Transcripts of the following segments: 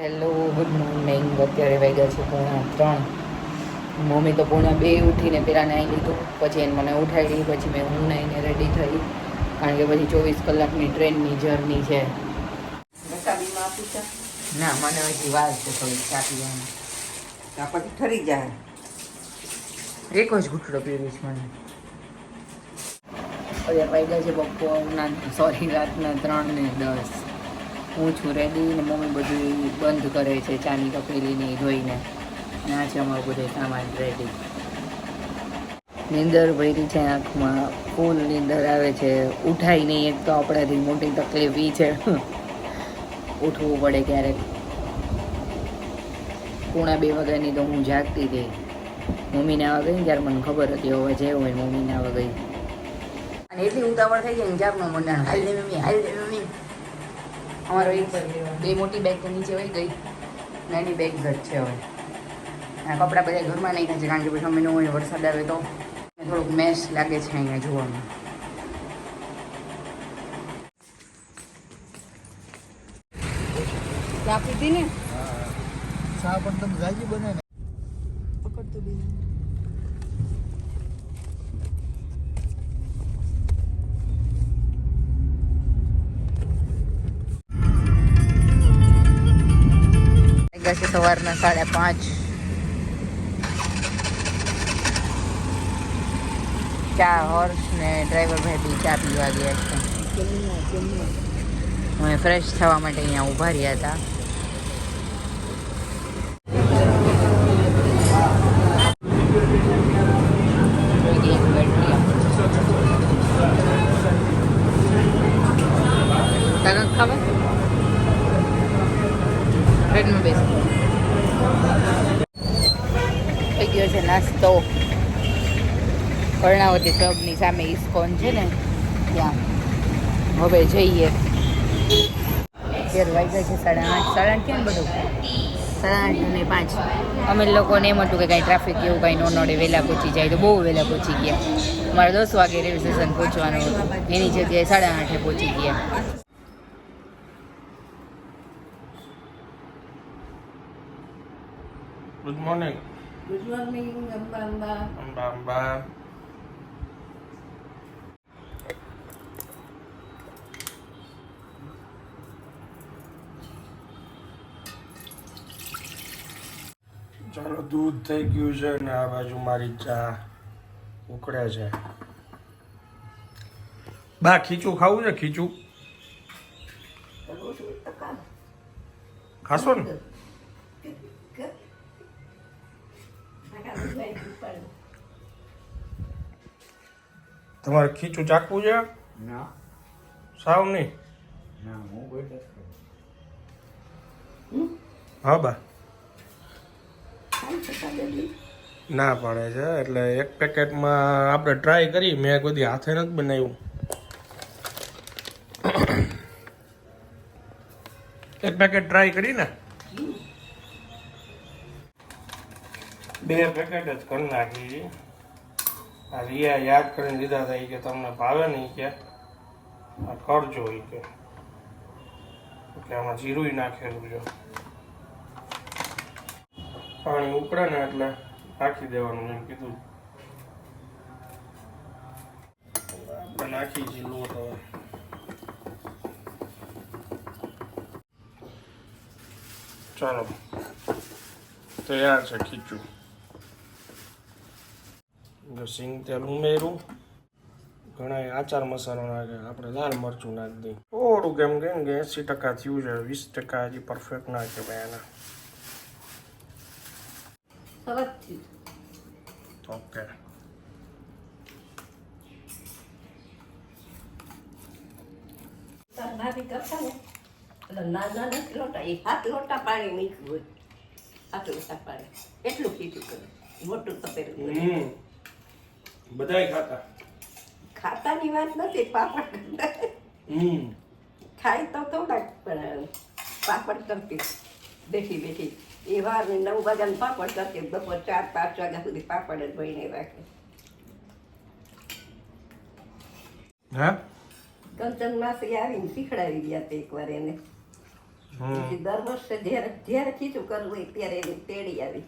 Hello good morning અત્યારે વાગ્યા છે પૂણા ત્રણ. મમ્મી તો પૂણા બે ઉઠીને પહેલાં નાહી લીધું. પછી એને મને ઉઠાડી પછી મેં હું નાહીને રેડી થઈ. કારણ કે પછી ચોવીસ કલાકની ટ્રેનની જર્ની છે. ના મને હજી વાર છે થોડી ચા પીવાની. પછી ઠરી જાય. એક જ ઘૂંટડો છે મને. અત્યારે વાગ્યા છે બપોરના સોરી રાતના ત્રણ ને દસ. હું છું રેડી ને મમ્મી બધું બંધ કરે છે, ચાની તપેલીને ધોઈને અને આ છે અમારું બધું સામાન રેડી નીંદર ભરી છે આંખમાં. ફૂલ નીંદર આવે છે. ઉઠાય નહીં, એક તો આપણાથી મોટી તકલીફ એ છે. ઉઠવું પડે ક્યારેક. પોણા બે વાગ્યાની તો હું જાગતી હતી. મમ્મીને આવા ગઈ ત્યારે મને ખબર હતી, હવે જે હોય મમ્મીને આવા ગઈ. અને એટલી ઉતાવળ થઈ ગઈ ને જાપનો મંડાણ હાલ મમ્મી, હાલ દે અમારો એક બે મોટી બેગ તો નીચે વહી ગઈ. નાની બેગ જ છે હવે. આ કપડાં બધા ઘરમાં નહીં થાય છે કારણ કે પછી અમે હોય વરસાદ આવે તો થોડુંક મેસ લાગે છે અહીંયા જોવામાં. ચા પીધી ને? ચા પણ તમે જાજી બને ને. પકડતું બી વાગ્યા છે સવારના સાડા પાંચ. ચા હોર્સ ને ડ્રાઈવર ભાઈ બી ચા પીવા ગયા છે. અમે ફ્રેશ થવા માટે અહીંયા ઊભા રહ્યા હતા જોઈ ગઈ એક બેટરી કાકા ખાવે ટ્રેનમાં બેસ થઈ ગયો છે નાસ્તો કર્ણાવતી ક્લબની સામે ઇસ્કોન છે ને, ત્યાં. હવે જઈએ. અત્યારે વાગ્યા છે સાડા આઠ. સાડા આઠ કેમ બધું? સાડા આઠ ને પાંચ. અમે લોકોને એમ હતું કે કાંઈ ટ્રાફિક એવું કાંઈ નો નડે, વહેલા પહોંચી જાય તો બહુ વહેલા પહોંચી ગયા. મારે દસ વાગે રેલવે સ્ટેશન પહોંચવાનું હતું. એની જગ્યાએ સાડા આઠે પહોંચી ગયા. Good morning good morning Amba Amba Amba Amba ચાલો, દૂધ થઈ ગયું છે ને આ બાજુ મારી ચા ઉકળે છે. બા, ખીચું ખાવું છે? ખીચું? ખાશો ને? તમારે ખીચું ચાખવું છે? ના. સાવ નહીં? ના હું કોઈ હા બા. ના પાડે છે એટલે એક પેકેટમાં આપણે ટ્રાય કરી મેં કોઈ દી હાથે નથી બનાવ્યું. એક પેકેટ ટ્રાય કરી ને. બે પેકેટ જ કરી નાખી. આ રિયા યાદ કરીને લીધા હતા એ કે તમને ભાવે નહીં કે. આ કરજો એ કે. એટલે આમાં જીરું નાખેલું છે. પાણી ઉકળે ને એટલે નાખી દેવાનું એમ કીધું. આપણે નાખી જીરું હવે ચાલો. તૈયાર છે ખીચું. જો સિંગ તેલ ઉમેરું. ઘણા આચાર મસાલો નાખે આપણે લાલ મરચું નાખી દઈએ. થોડું કેમ કેમ કે એંસી ટકા થયું છે વીસ ટકા હજી પરફેક્ટ ના કહેવાય એના ઓકે લોટા એ હાથ લોટા પાણી મીઠું હોય. લોટા પાણી. એટલું ખીચું કરે. મોટું તપેલું બધાય ખાતા. ખાતાની વાત નથી પાપડ હમ. ખાય તો થોડાક પણ પાપડ કરતી. બેઠી બેઠી. એ વાર નવ વાગ્યાને પાપડ કરતી બપોર ચાર પાંચ વાગ્યા સુધી પાપડ જ ભરીને રાખે. હે? કંચન માસી આવીને શીખડાવી ગયા તે એકવાર એને. દર વર્ષે જ્યારે જ્યારે ખીચું કરવું હોય ત્યારે એની તેડી આવી.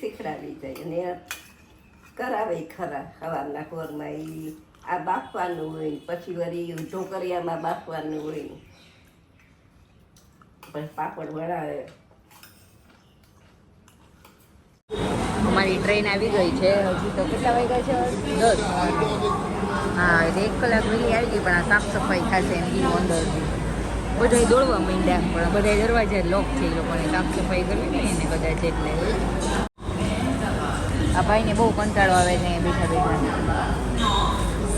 શીખડાવી જાય અને કરાવે ખરા સવારના કોરમાં એ આ બાફવાનું હોય, પછી વળી ઢોકરિયામાં બાફવાનું હોય. પછી પાપડ વળાવે અમારી ટ્રેન આવી ગઈ છે, હજી તો કેટલા વાગ્યા છે? દસ. હા એક કલાક વહેલી આવી ગઈ, પણ આ સાફ સફાઈ થશે એમ બી અંદરથી. બધા દોડવા માંડ્યા, પણ બધા દરવાજા લોક છે, એ લોકોને સાફ સફાઈ કરવી ને એને કદાચ એટલે આ ભાઈને બહુ કંટાળો આવે છે બેઠા બેઠા.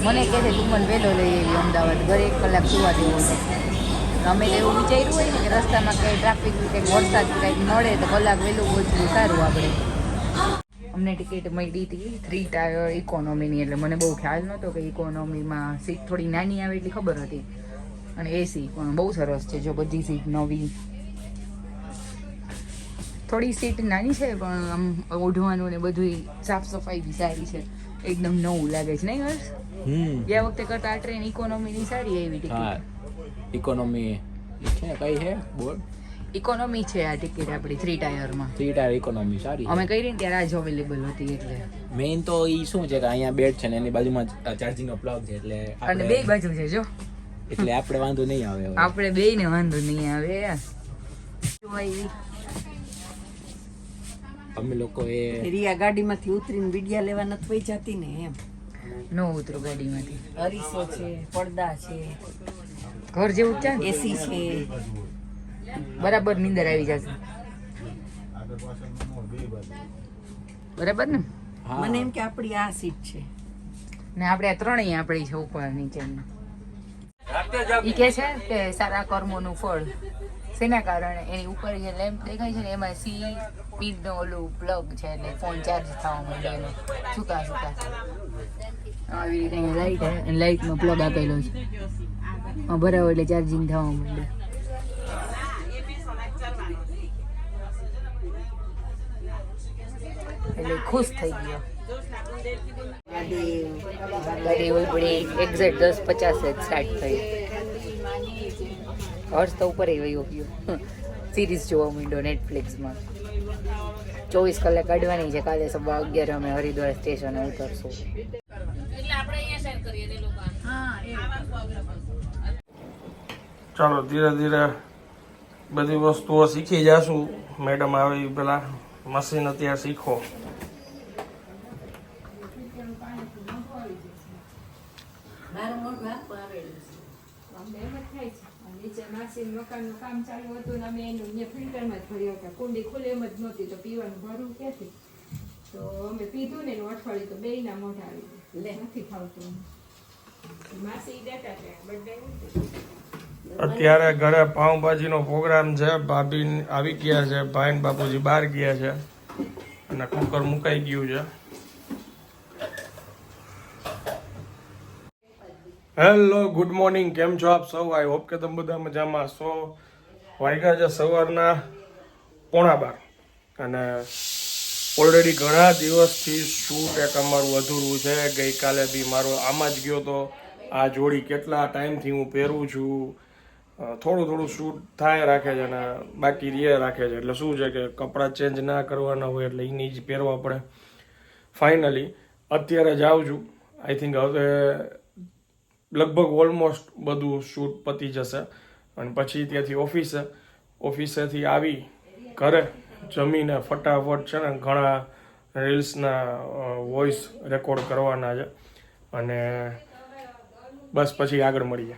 મને કહે છે, તું મને વહેલો લઈ આવી અમદાવાદ ઘરે એક કલાક સુવા દેવો છે. અમે તો એવું વિચાર્યું હોય ને કે રસ્તામાં કંઈ ટ્રાફિક કંઈક વરસાદ કંઈક મળે તો કલાક વહેલું પહોંચવું સારું આપણે. અમને ટિકિટ મળી હતી થ્રી ટાયર ઇકોનોમીની એટલે મને બહુ ખ્યાલ નહોતો કે ઇકોનોમીમાં સીટ થોડી નાની આવે એટલી ખબર હતી. અને એસી પણ બહુ સરસ છે, જો બધી સીટ નવી. થોડી સીટ નાની છે પણ આમ ઓઢવાનું ને બધું સાફ સફાઈ બી સારી છે. એકદમ નવું લાગે છે નહીં હર્ષ? હમ. ગયા વખતે કરતા આ ટ્રેન ઇકોનોમીની સારી એવી ટિકિટ ઇકોનોમી છે કઈ છે? બોર્ડ ઇકોનોમી છે આ ટિકિટ આપણી થ્રી ટાયરમાં થ્રી ટાયર ઇકોનોમી સારી અમે કરી ને ત્યારે આજ અવેલેબલ હતી એટલે. મેઇન તો એ શું છે કે અહીંયા બેડ છે ને એની બાજુમાં ચાર્જિંગનો પ્લગ છે એટલે અને બે બાજુ છે જો. એટલે આપણે વાંધો નહીં આવે આપણે બે ને વાંધો નહીં આવે અમે લોકો એ રિયા ગાડીમાંથી ઉતરીને વિડિયા લેવા નથી જતી ને એમ. નો ઉતરો ગાડીમાંથી. અરીસો છે પડદા છે ઘર જેવું છે ને એસી છે. બરાબર નીંદર આવી જશે. બરાબર ને? મને એમ કે આપણી આ સીટ છે. ને આપણે આ ત્રણેય આપણી છે ઉપર નીચેની. ઈ કે છે કે સારા કર્મોનું ફળ. શેના કારણે? એની ઉપર જે લેમ્પ દેખાય છે ને એમાં સી પીન નો ઓલું પ્લગ છે એટલે ફોન ચાર્જ થવા માંડે એનો. સુતા સુતા આવી રીતે અહીંયા લાઈટ અને લાઈટનો પ્લગ આપેલો છે. આ ભરાવો એટલે ચાર્જિંગ થવા માંડે. એટલે ખુશ થઈ ગયો. ગાડી એક્ઝેક્ટ દસ પચાસ જ સ્ટાર્ટ થઈ. હર્ષ તો ઉપર વયો ગયો. સિરીઝ જોવા માંડ્યો નેટફ્લિક્સમાં ચોવીસ કલાક કાઢવાની છે, કાલે સવા અગિયાર અમે હરિદ્વાર સ્ટેશને ઉતરશું. ચાલો, ધીરે ધીરે બધી વસ્તુઓ શીખી જાશું. મેડમ આવી પેલા મશીન અત્યારે શીખો અમને એમ જ થાય છે અને માસીનું મકાનનું કામ ચાલુ હતું ને અમે એનું અહીંયા ફિલ્ટરમાં જ ભર્યો કે કુંડી ખુલે એમ જ નહોતી તો પીવાનું ભરવું ક્યાંથી? તો અમે પીધું ને એનું અઠવાડિયું તો બેયના મોઢા આવી લે. નથી ખાવતું માસી દેતા હતા બર્થડે અત્યારે ઘરે પાઉંભાજીનો પ્રોગ્રામ છે ભાભી આવી ગયા છે ભાઈ બાપુજી બહાર ગયા છે. અને કુકર મુકાઈ ગયું છે. હેલો ગુડ મોર્નિંગ કેમ છો આપ સૌ? આઈ હોપ કે તમે બધા મજામાં સો વાગ્યા છે સવારના પોણા બાર. અને ઓલરેડી ઘણા દિવસથી શૂટ એક અમારું અધૂરું છે. ગઈકાલે બી મારો આમાં જ ગયો તો આ જોડી કેટલા ટાઈમથી હું પહેરું છું. થોડું થોડું શૂટ થાય રાખે છે અને બાકી રે રાખે છે. એટલે શું છે કે કપડાં ચેન્જ ના કરવાના હોય એટલે એની જ પહેરવા પડે. ફાઇનલી અત્યારે જાઉં છું. આઈ થિંક હવે લગભગ ઓલમોસ્ટ બધું શૂટ પતી જશે. અને પછી ત્યાંથી ઓફિસે ઓફિસેથી આવી ઘરે જમીને ફટાફટ છે ને ઘણા રીલ્સના વોઇસ રેકોર્ડ કરવાના છે. અને બસ પછી આગળ મળીએ.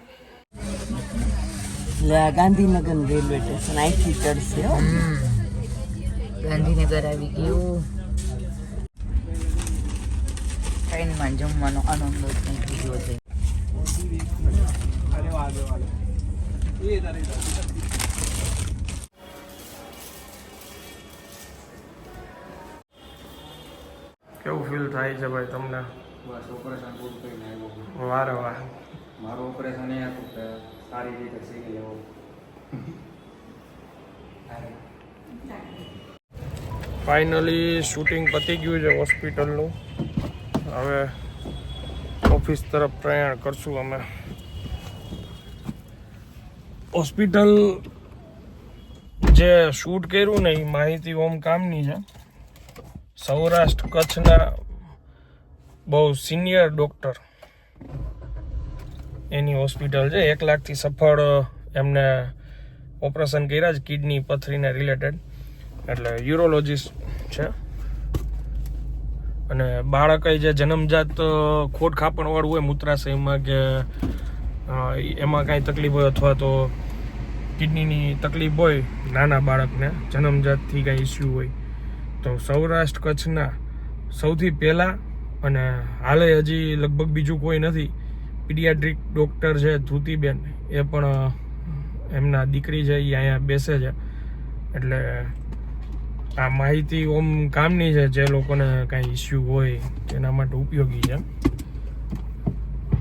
એટલે ગાંધીનગર રેલવે સ્ટેશન અહીંથી ચડશે ગાંધીનગર આવી ગયું. ટ્રેનમાં જમવાનો આનંદ જ કંઈક બીજો છે કેવું ફીલ થાય છે ભાઈ તમને? બસ ઓપરેશન પૂરું કરીને આવ્યો વારે વાહ મારું ઓપરેશન એ હતું કે સારી રીતે થઈ ગયું ફાઇનલી શૂટિંગ પતી ગયું છે હોસ્પિટલનું હવે ઓફિસ તરફ પ્રયાણ કરશું અમે. હોસ્પિટલ જે શૂટ કર્યું ને એ માહિતી ઓમ કામની છે. સૌરાષ્ટ્ર કચ્છના બહુ સિનિયર ડૉક્ટર એની હોસ્પિટલ છે. એક લાખથી સફળ એમને ઓપરેશન કર્યા છે કિડની પથરીને રિલેટેડ એટલે યુરોલોજીસ્ટ છે. અને બાળક જે જન્મજાત ખોટ ખાપણવાળું હોય મૂત્રાશયમાં કે એમાં કાંઈ તકલીફ હોય અથવા તો કિડનીની તકલીફ હોય, નાના બાળકને જન્મજાતથી કાંઈ ઇસ્યુ હોય, તો સૌરાષ્ટ્ર કચ્છના સૌથી પહેલાં અને હાલે હજી લગભગ બીજું કોઈ નથી, પીડિયાટ્રિક ડૉક્ટર છે ધૃતિબેન, એ પણ એમના દીકરી છે, એ અહીંયા બેસે છે. એટલે આ માહિતી ઓમ કામની છે જે લોકોને કાંઈ ઇસ્યુ હોય તેના માટે ઉપયોગી છે.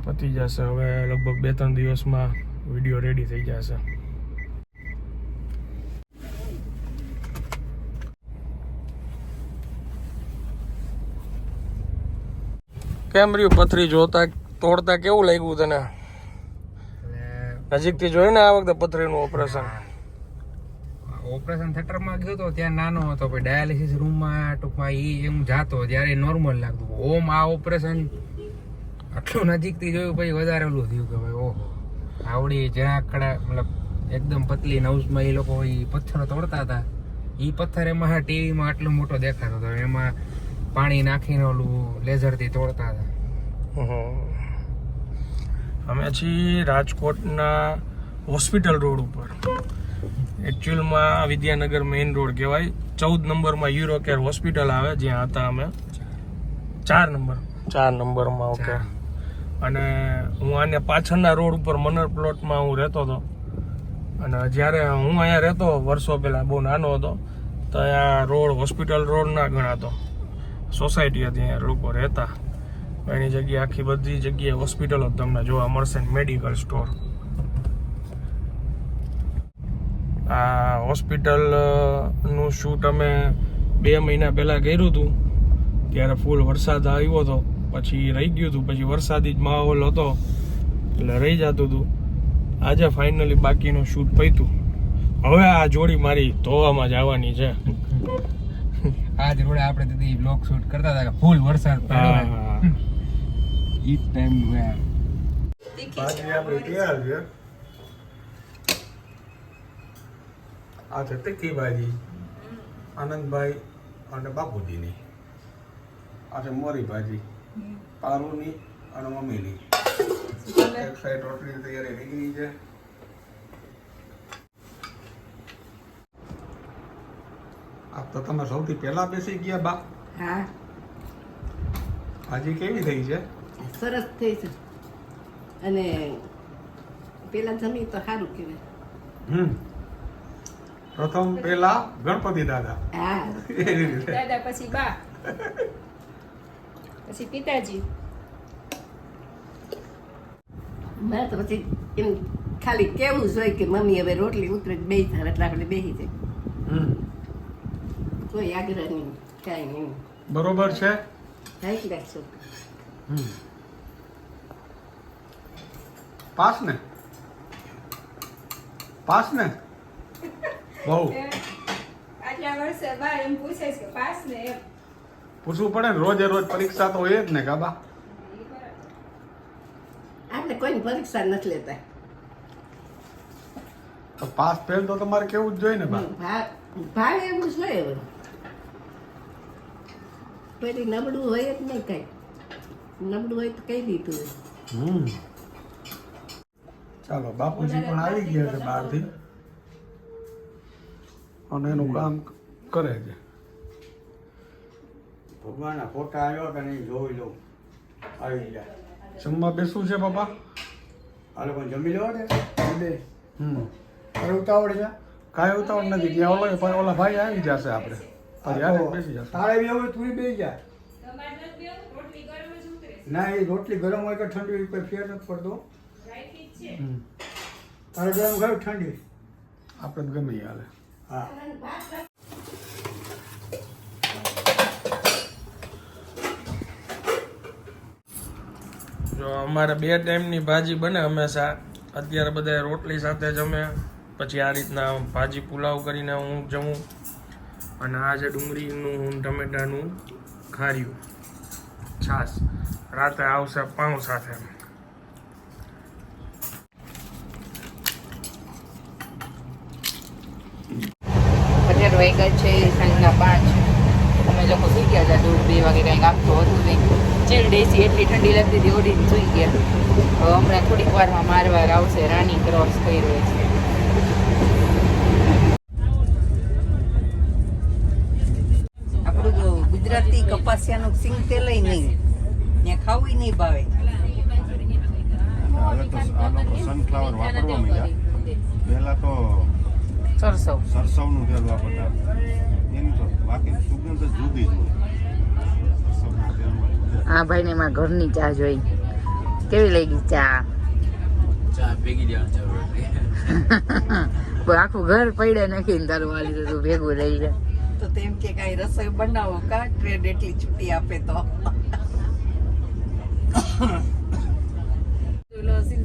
પતી જશે હવે લગભગ બે ત્રણ દિવસમાં વીડિયો રેડી થઈ જશે. કેમ રહ્યું પથરી જોતા તોડતા કેવું લાગ્યું તને? નજીકથી જોયું ને આ વખતે પથરીનું ઓપરેશન ઓપરેશન થિયેટરમાં ગયો તો ત્યાં નાનો હતો, પછી ડાયાલિસિસ રૂમમાં ટૂંકમાં એ એમ જાતો, ત્યારે નોર્મલ લાગતું. ઓમ આ ઓપરેશન આટલું નજીકથી જોયું, પછી વધારે ઓલું થયું કે ભાઈ ઓહો, આવડી જ્યાં કડા મતલબ એકદમ પતલી નવસમાં એ લોકો એ પથ્થરો તોડતા હતા. એ પથ્થર એમાં ટીવીમાં આટલો મોટો દેખાતો હતો, એમાં પાણી નાખીને ઓલું લેઝરથી તોડતા હતા. અમે છીએ રાજકોટના હોસ્પિટલ રોડ ઉપર. એકચ્યુઅલમાં વિદ્યાનગર મેઇન રોડ કહેવાય. ચૌદ નંબરમાં યુરો કેર હોસ્પિટલ આવે જ્યાં હતા અમે. ચાર નંબર. ચાર નંબરમાં ઓકે. અને હું આને પાછળના રોડ ઉપર મનર પ્લોટમાં હું રહેતો હતો. અને જ્યારે હું અહીંયા રહેતો વર્ષો પહેલાં બહુ નાનો હતો તો અહીંયા રોડ હોસ્પિટલ રોડ ના ગણાતો. સોસાયટી હતી અહીંયા લોકો રહેતા. એની જગ્યાએ આખી બધી જગ્યાએ હોસ્પિટલો તમને જોવા મળશે મેડિકલ સ્ટોર. આ હોસ્પિટલનું શૂટ અમે બે મહિના પહેલાં કર્યું હતું. ત્યારે ફૂલ વરસાદ આવ્યો હતો. પછી રહી ગયું હતું. પછી વરસાદી જ માહોલ હતો. એટલે રહી જતું હતું. આજે ફાઇનલી બાકીનું શૂટ પૈતું હવે આ જોડી મારી ધોવામાં જવાની છે. આજ રોડે આપણે દીદી બ્લોક શૂટ કરતા હતા કે ફૂલ વરસાદ પડ્યો ઈ ટાઈમનું ભાજી આપણે તૈયાર છે. આ છે તીખી આનંદભાઈ અને બાપુજીની. આ છે મોરી ભાજી પારુની અને મમ્મીની. એક સાઈડ રોટલી તૈયારી થઈ ગઈ છે. આપ તો તમે સૌથી પહેલા બેસી ગયા બા. હા. ભાજી કેવી થઈ છે? સરસ થઈ છે. અને પેલા જમી તો સારું કહેવાય. હમ. પ્રથમ પેલા ગણપતિ દાદા. દાદા પછી બા. પછી પિતાજી. મેં તો પછી એમ ખાલી કેવું જોઈએ કે મમ્મી હવે રોટલી ઉતરે બે થાય એટલે આપણે બેસી જાય હમ. કોઈ આગ્રહ નહીં કાંઈ નહીં. બરોબર છે? છો. હમ. પાસ ને? પાસ ને? બહુ. આટલા વર્ષે બા એમ પૂછે છે પાસ ને એમ. પૂછવું પડે ને રોજે રોજ પરીક્ષા તો હોય જ ને કાબા આપણે કોઈની પરીક્ષા નથી લેતા. તો પાસ ફેલ તો તમારે કેવું જ જોઈએ ને બા. ભાવે એવું જ હોય હવે. પેલી નબળું હોય જ નહીં કઈ. નબળું હોય તો કહી દીધું. હમ. ચાલો બાપુજી પણ આવી ગયા છે બહારથી. અને એનું કામ કરે છે. ભગવાનના ફોટા આવ્યો કે નહીં જોઈ લઉં. આવી જાય જમવા બેસવું છે બાપા? આ પણ જમી લેવા દે? હમ. અરે ઉતાવળ છે? કાંઈ ઉતાવળ નથી. ત્યાં ઓલો પણ ઓલા ભાઈ આવી જશે આપણે. પછી બેસી જશે. તારે બી હવે તું બે જા. ના એ રોટલી ગરમ હોય કે ઠંડી હોય કોઈ ફેર નથી પડતો. તારે ગરમ ખાવ ઠંડી? આપણે ગમે હાલે. હા. જો અમારે બે ટાઈમની ભાજી બને હંમેશા અત્યારે બધા રોટલી સાથે જમે. પછી આ રીતના ભાજી પુલાવ કરીને હું જમું. અને આ જે ડુંગળીનું ટમેટાનું ખાર્યું. છાશ. રાતે આવશે પાઉં સાથે વાગ્યા છે સાંજના પાંચ અમે લોકો સુઈ ગયા હતા દોઢ બે વાગે કંઈક આપતો હતું નહીં. ચીલ દેશી એટલી ઠંડી લાગતી હતી ઓડીને સુઈ ગયા. હવે હમણાં થોડીક વારમાં મારવાર આવશે રાની ક્રોસ કર્યો છે. આપણું જો ગુજરાતી કપાસિયાનું સિંગ તેલ નહીં. ત્યાં ખાવું નહીં ભાવે. હવે તો આ લોકો સનફ્લાવર વાપરવા માંડ્યા. પહેલા તો સરસો સરસવનું તેલ વાપરતા એની તો બાકી સુગંધ જ જુદી જ મજા. આ ભાઈને એમાં ઘરની ચા જોઈ. કેવી લાગી ચા? ચા ભેગી દેવાનું બસ આખું ઘર પડે નાખીને તારું વાલી તું ભેગું લઈ જાય. તો તેમ કે કાંઈ રસોઈ બનાવો કા? ટ્રેડ એટલી છૂટી આપે તો.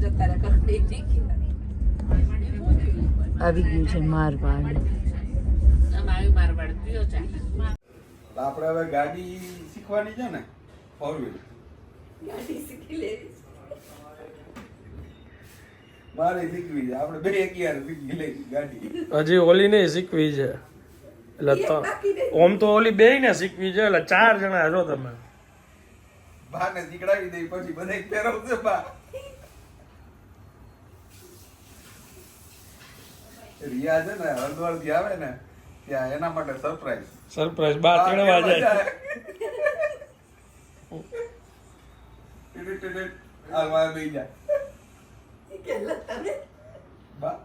જતા આવી ગયું છે મારવાડ. આપણે હવે ગાડી શીખવાની છે ને ફોર વ્હીલ ગાડી શીખી લેવી મારે શીખવી છે. આપણે બે અગિયાર શીખી લેવી ગાડી. હજી ઓલી નહીં શીખવી છે. એટલે તો ઓમ તો ઓલી બે ને શીખવી છે એટલે ચાર જણા છો તમે. બાને શીખડાવી દઈ પછી બધા ફેરવશે બા. રિયા છે ને હરદ્વારથી આવે ને ત્યાં એના માટે સરપ્રાઈઝ સરપ્રાઈઝ બાર દઈ જાય. બા?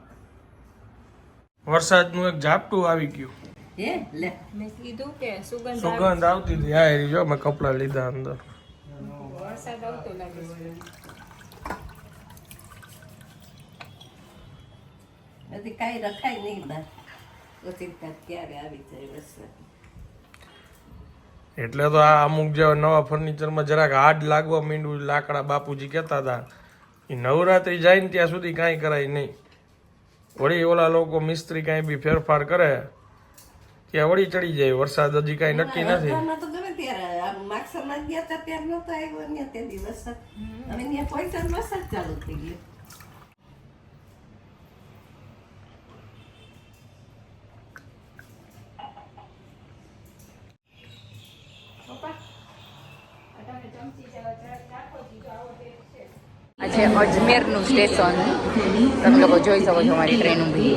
વરસાદનું એક ઝાપટું આવી ગયું. હે લે. મેં કીધું કે સુગંધ આવતી હતી. હા જો મેં કપડા લીધા અંદર. વરસાદ આવતો લાગે છે કાંઈ રખાય નહીં બા પછી ક્યારે આવી જાય વરસાદ. એટલે તો આ અમુક જે નવા ફર્નિચરમાં જરાક હાડ લાગવા માંડ્યું લાકડા બાપુજી કહેતા હતા એ નવરાત્રી જાય ને ત્યાં સુધી કાંઈ કરાય નહીં. વળી ઓલા લોકો મિસ્ત્રી કાંઈ બી ફેરફાર કરે ત્યાં વળી ચડી જાય. વરસાદ હજી કાંઈ નક્કી નથી અડધામાં તો ગમે ત્યારે આમ માગસરમાં ગયા હતા ત્યારે નહોતો આવ્યો ને તે દિવસ અને ત્યાં પૈસા વરસાદ ચાલુ થઈ ગયો પપ્પા આ તમે ચમચી જેવા જરાક નાખો જીજો આવો ટેસ્ટ છે આ છે અજમેરનું સ્ટેશન. તમે લોકો જોઈ શકો છો મારી ટ્રેન ઊભી.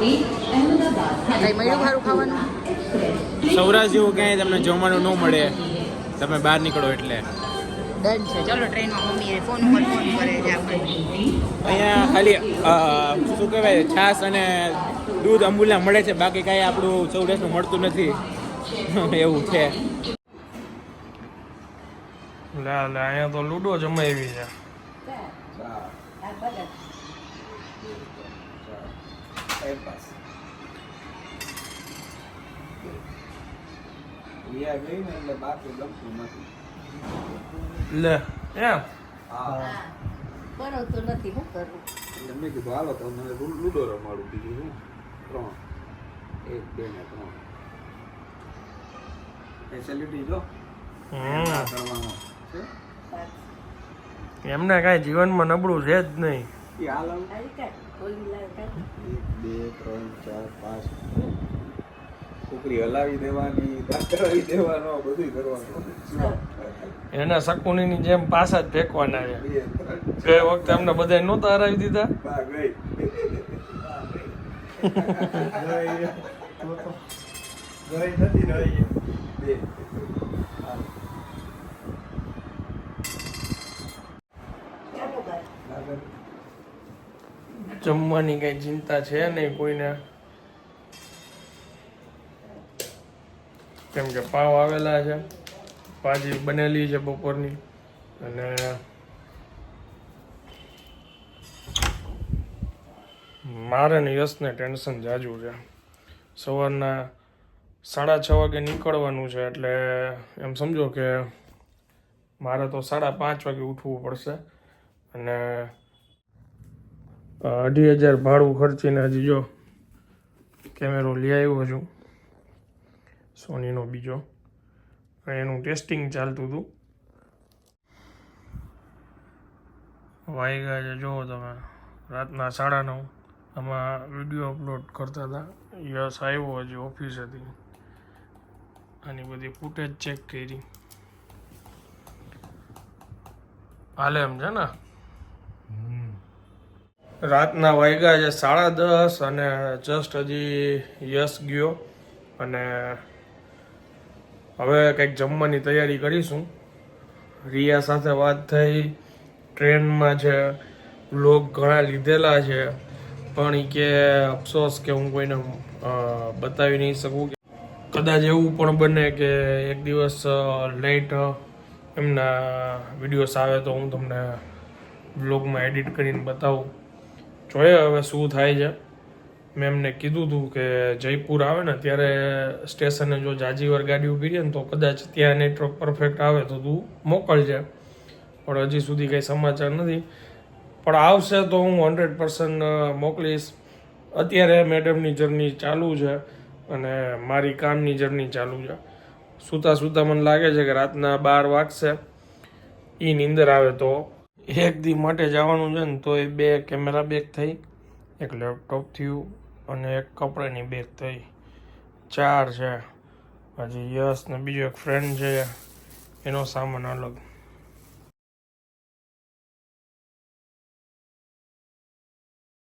કઈ મળ્યું ખારું ખાવાનું? સૌરાષ્ટ્ર જેવું ક્યાંય તમને જમવાનું ન મળે. તમે બહાર નીકળો એટલે. ડન છે. ચલો ટ્રેનમાં મમ્મી ફોન ઉપર ફોન કરે છે અહીંયા ખાલી શું કહેવાય છાશ અને દૂધ અંબુલા મળે છે. બાકી કાંઈ આપણું સૌરાષ્ટ્રનું મળતું નથી. એવું છે. લે, લા, અહીંયા તો લૂડો છે. બાકી ગમતું નથી લે, એમ? હા કરો તો નથી હું કરું એટલે મેં કીધું હાલો તો મને રમાડું બીજું ત્રણ એક બે ને ત્રણ ફેસિલિટી જો કરવાનો છે એમને કાંઈ જીવનમાં નબળું છે જ નહીં. બે ત્રણ ચાર પાંચ. છોકરી હલાવી દેવાની દાંત દેવાનો બધું કરવાનું. એના શકુનીની જેમ પાછા જ ફેંકવાના છે. ગઈ વખતે અમને બધા નહોતા હરાવી દીધા. ગઈ. ગઈ. નથી રહી બે હાલ. ચાલો બા આગળ. જમવાની કઈ ચિંતા છે નહીં કોઈને? કેમ કે પાવ આવેલા છે, ભાજી બનેલી છે બપોરની. અને મારે ને યશને ટેન્શન જાજુ છે. સવારના સાડા છ વાગે નીકળવાનું છે એટલે એમ સમજો કે મારે તો સાડા પાંચ વાગે ઉઠવું પડશે. અને અઢી હજાર ભાડું ખર્ચીને હજી જો કેમેરો લઈ આવ્યો છું. સોનીનો બીજો. એનું ટેસ્ટિંગ ચાલતું હતું. વાયગા છે જુઓ તમે, રાતના સાડા નવ. આમાં વીડિયો અપલોડ કરતા હતા. યસ આવ્યો હજી ઓફિસ હતી આની બધી ફૂટેજ ચેક કરી. હાલે એમ છે ને? રાતના વાગ્યા છે સાડા દસ અને જસ્ટ હજી યશ ગયો. અને હવે કંઈક જમવાની તૈયારી કરીશું. રિયા સાથે વાત થઈ. ટ્રેનમાં છે. લોક ઘણા લીધેલા છે. પણ એ કે અફસોસ કે હું કોઈને બતાવી નહીં શકું કદાચ એવું પણ બને કે એક દિવસ લેટ એમના વિડીયોસ આવે તો હું તમને બ્લોગમાં એડિટ કરીને બતાવું. જોઈએ હવે શું થાય છે. મેં એમને કીધું હતું કે જયપુર આવે ને ત્યારે સ્ટેશને જો જાજીવર ગાડી ઊભી રહે ને તો કદાચ ત્યાં નેટવર્ક પરફેક્ટ આવે તો તું મોકલજે. પણ હજી સુધી કંઈ સમાચાર નથી. પણ આવશે તો હું હંડ્રેડ પર્સન્ટ મોકલીશ. અત્યારે મેડમની જર્ની ચાલુ છે અને મારી કામની જર્ની ચાલુ છે. સૂતા સૂતા મને લાગે છે કે રાતના બાર વાગશે. એ નીંદર આવે તો એક દી માટે જવાનું છે ને, તો એ બે કેમેરા બેગ થઈ, એક લેપટોપ થયું અને એક કપડાની બેગ થઈ. ચાર છે. હજી યશ ને બીજો એક ફ્રેન્ડ છે. એનો સામાન અલગ.